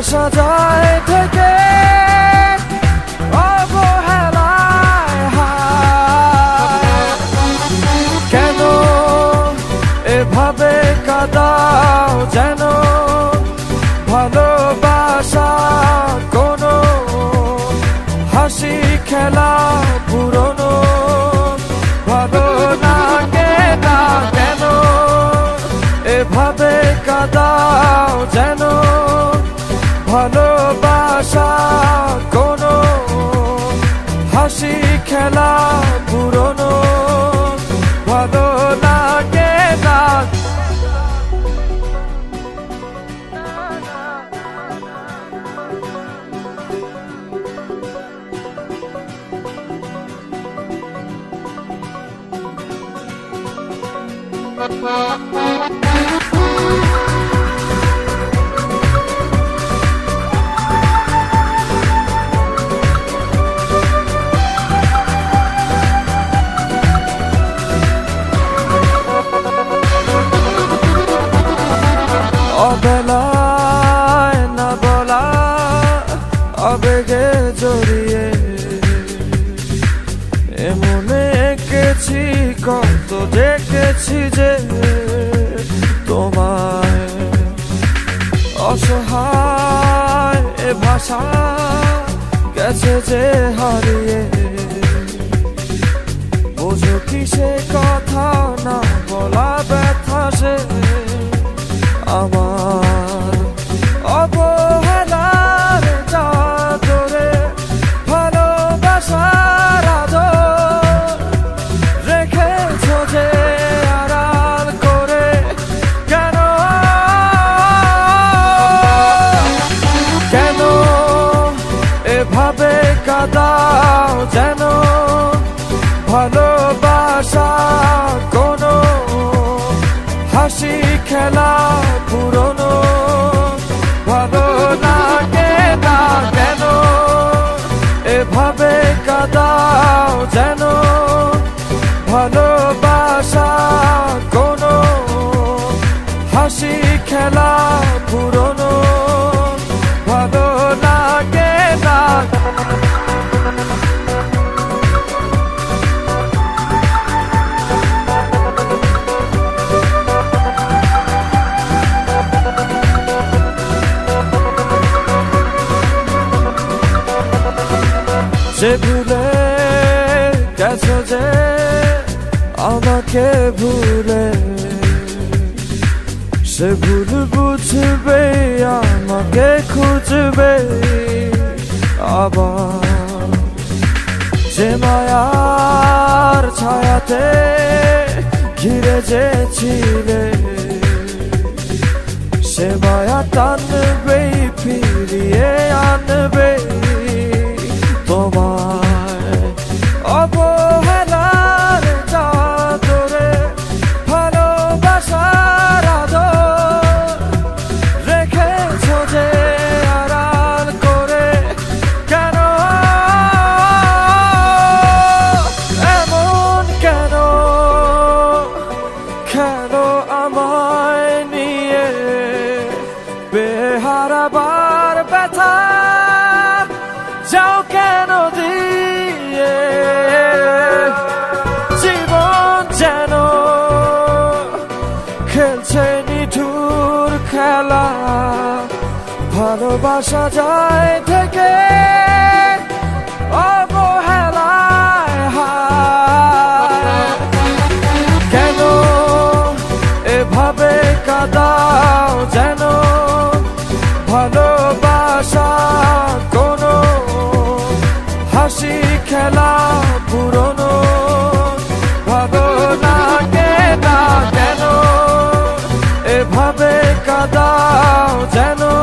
ভালোবাসা যায় থেকে। খেলা পুরনো কত দেখেছি যে তোমায় অসহায় এ ভাষা গেছে যে হারিয়ে। বোঝো কি সে কথা না বলা ব্যথা সে যেন ভালোবাসা কোনো হাসি খেলা পুরনো আমাকে ভুলে সে ভুল বুঝবে আমাকে খুঁজবে আবার যে মায়ার ছায়াতে ঘিরে যে ছিলে সে মায়া টানবে ফিরিয়ে আনবে ভালোবাসা যায় থেকে কেন এভাবে যেন? কোনো হাসি খেলা না কেন? এভাবে যেন?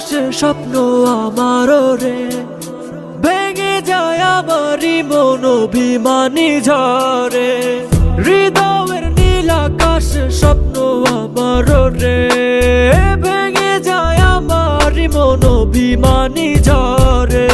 আসে স্বপ্ন আমার রে। ভেঙে যায় আমারই মন অভিমানী ঝরে হৃদয়ের নীল আকাশ স্বপ্ন আমার রে। ভেঙে যায় আমারই মন অভিমানী ঝরে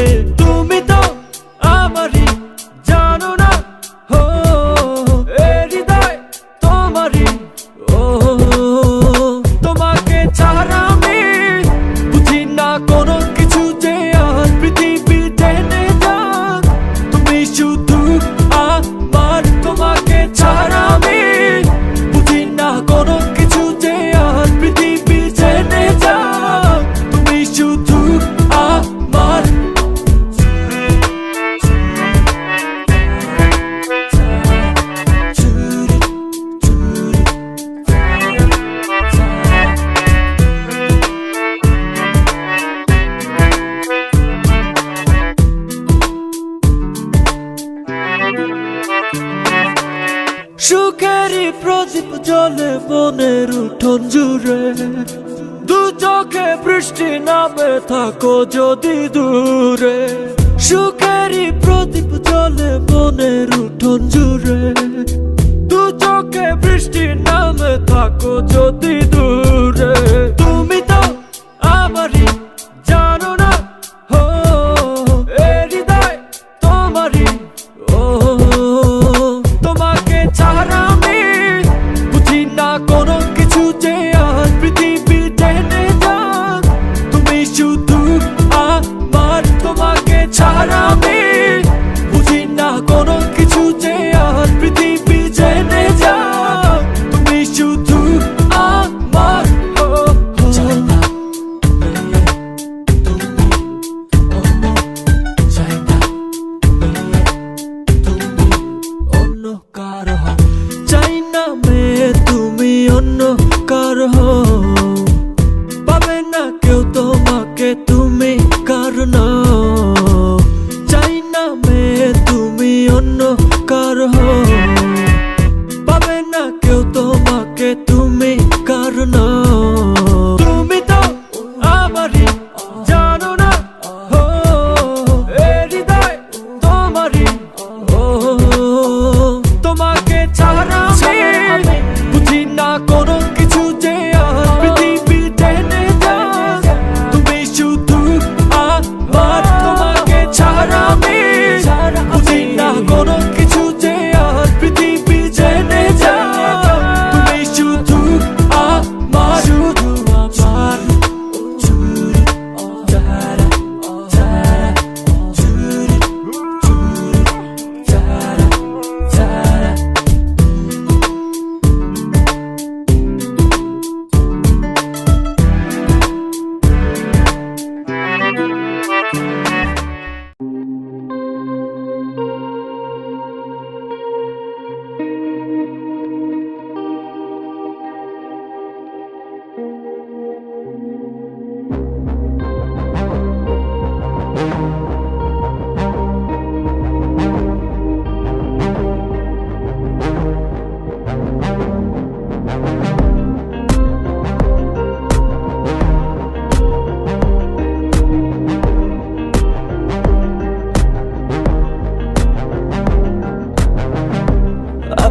নাম থাকো যদি দূরে।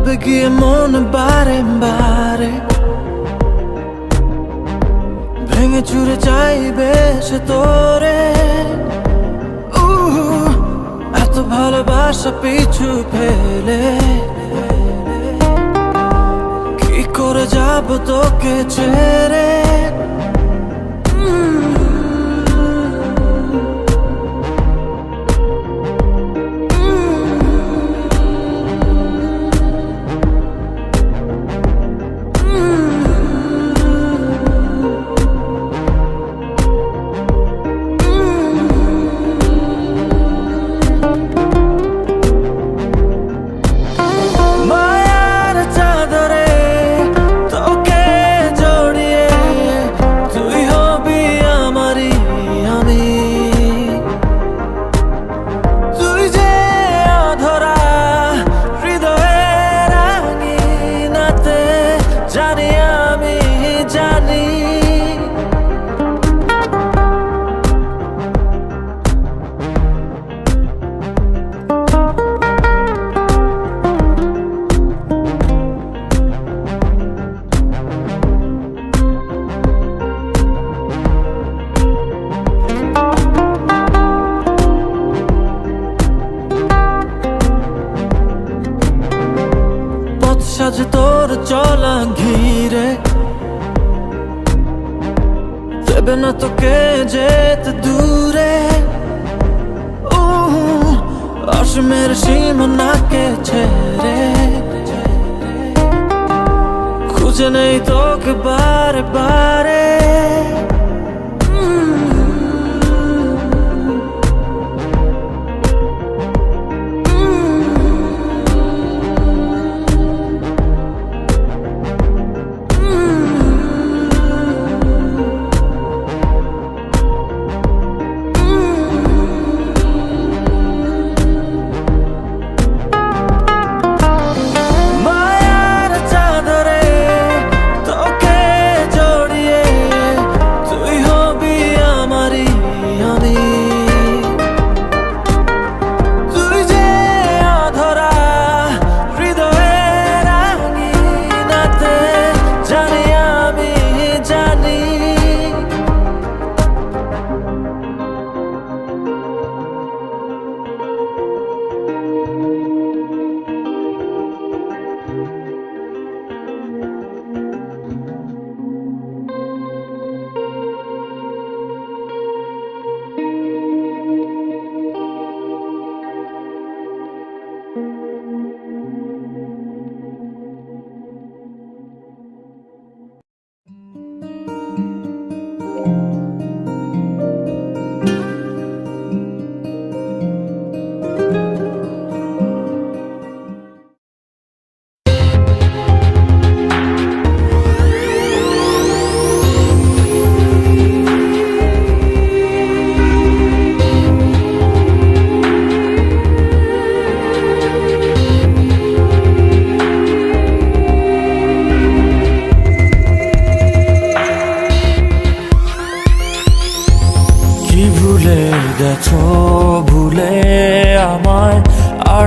ডুব গিয়ে মন বারে বারে ভেঙে চুরে চাইবে সে তোরে এত ভালোবাসা পিছু ফেলে কি করে যাব তোকে ছেড়ে তোকে যেতে দূরে। অসমের সীমানাকে ছেড়ে। খুঁজে নেই তোকে বারে বারে।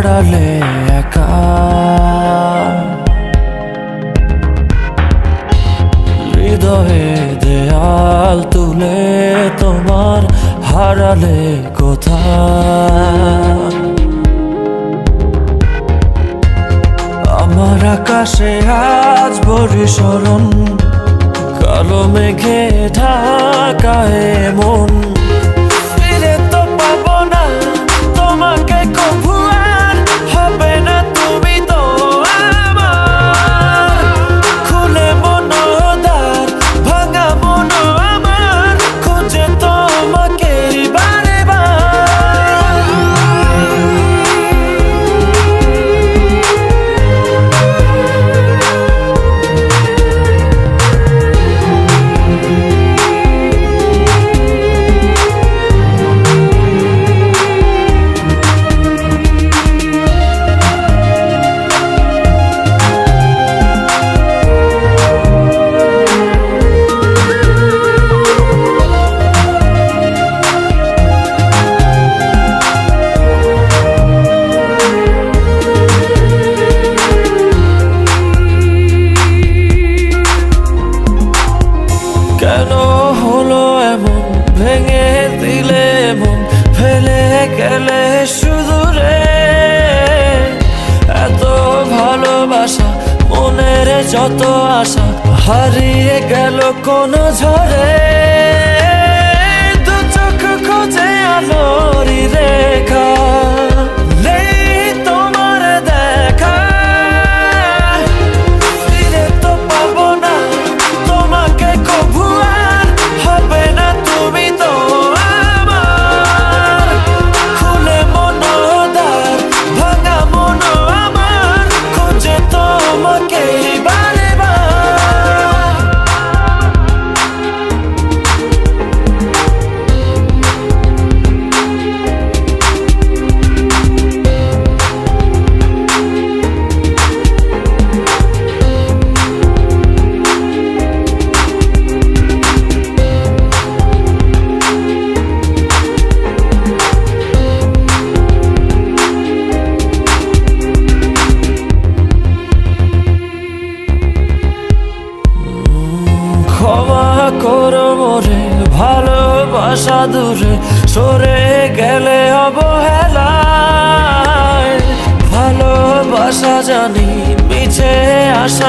వాడలే যত আশা হারিয়ে গেল কোন ঝরে দু চোখ খোঁজে আলোর রেখা।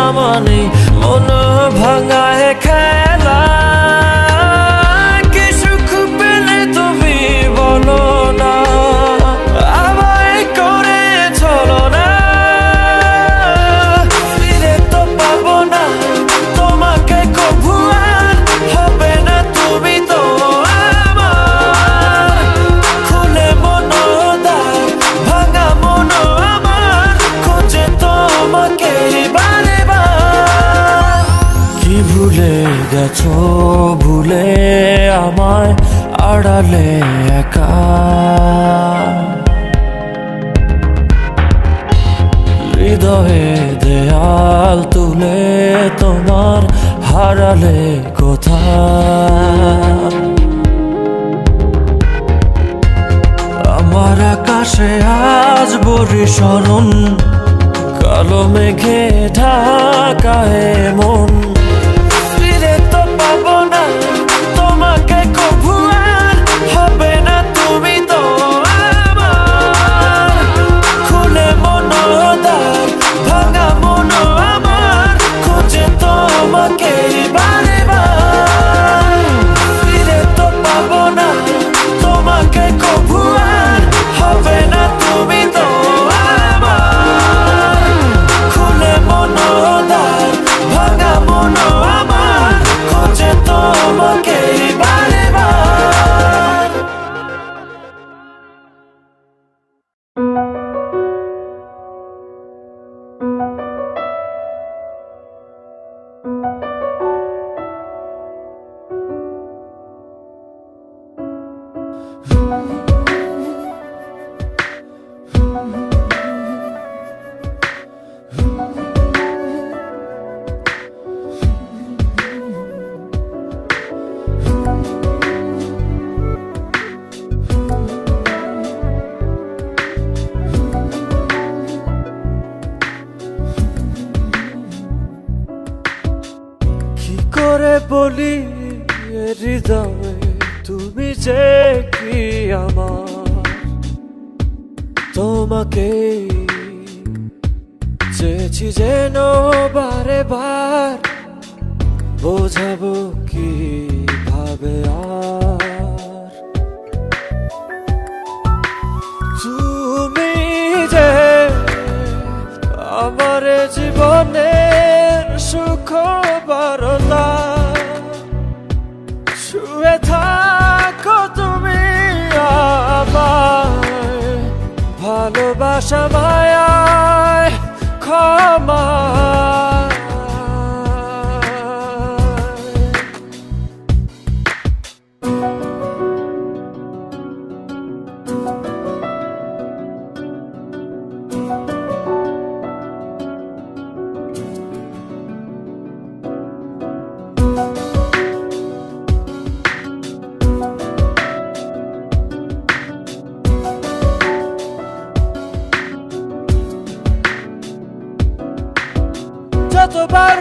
সামানে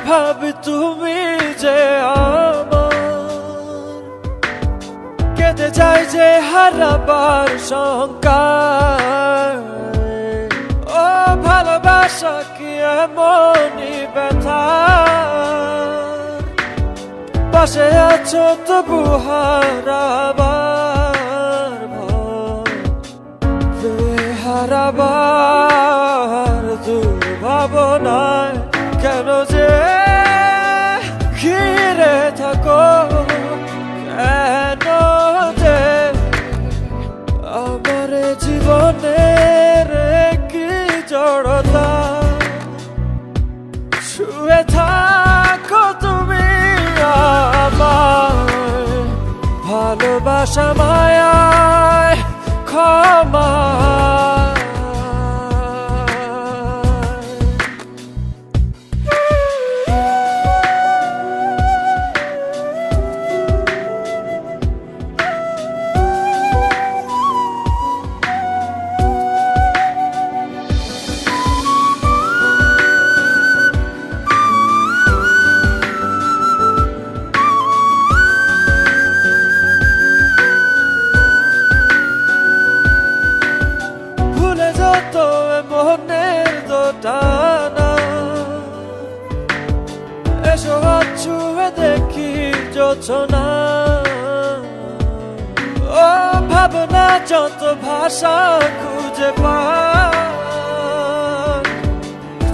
ভাব তুমি যে আমার। কেঁদে যায় যে হারাবার শঙ্কা ও ভালোবাসা কি মনি ব্যথা। পাশে আছো তবু হারাবার হারাবার দুর্ভাবনায় ভালোবাসা মায়ায় ক্ষমা রচনা। ও ভাবনা, যত ভাষা খুঁজে পাক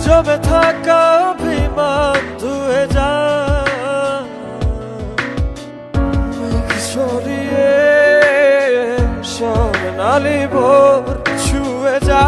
জমে থাকা অভিমান ধুয়ে যা। সরিয়ে স্বর্ণালী ভোর ছুঁয়ে যা।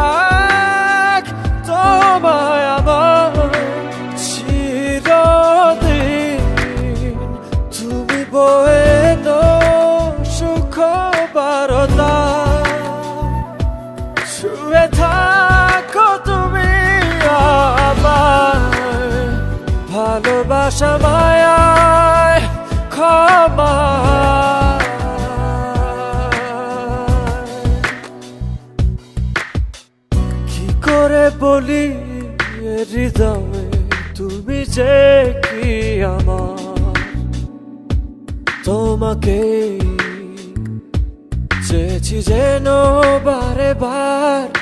যে কি আমার? তোমাকে চেয়েছি যেন বারে বার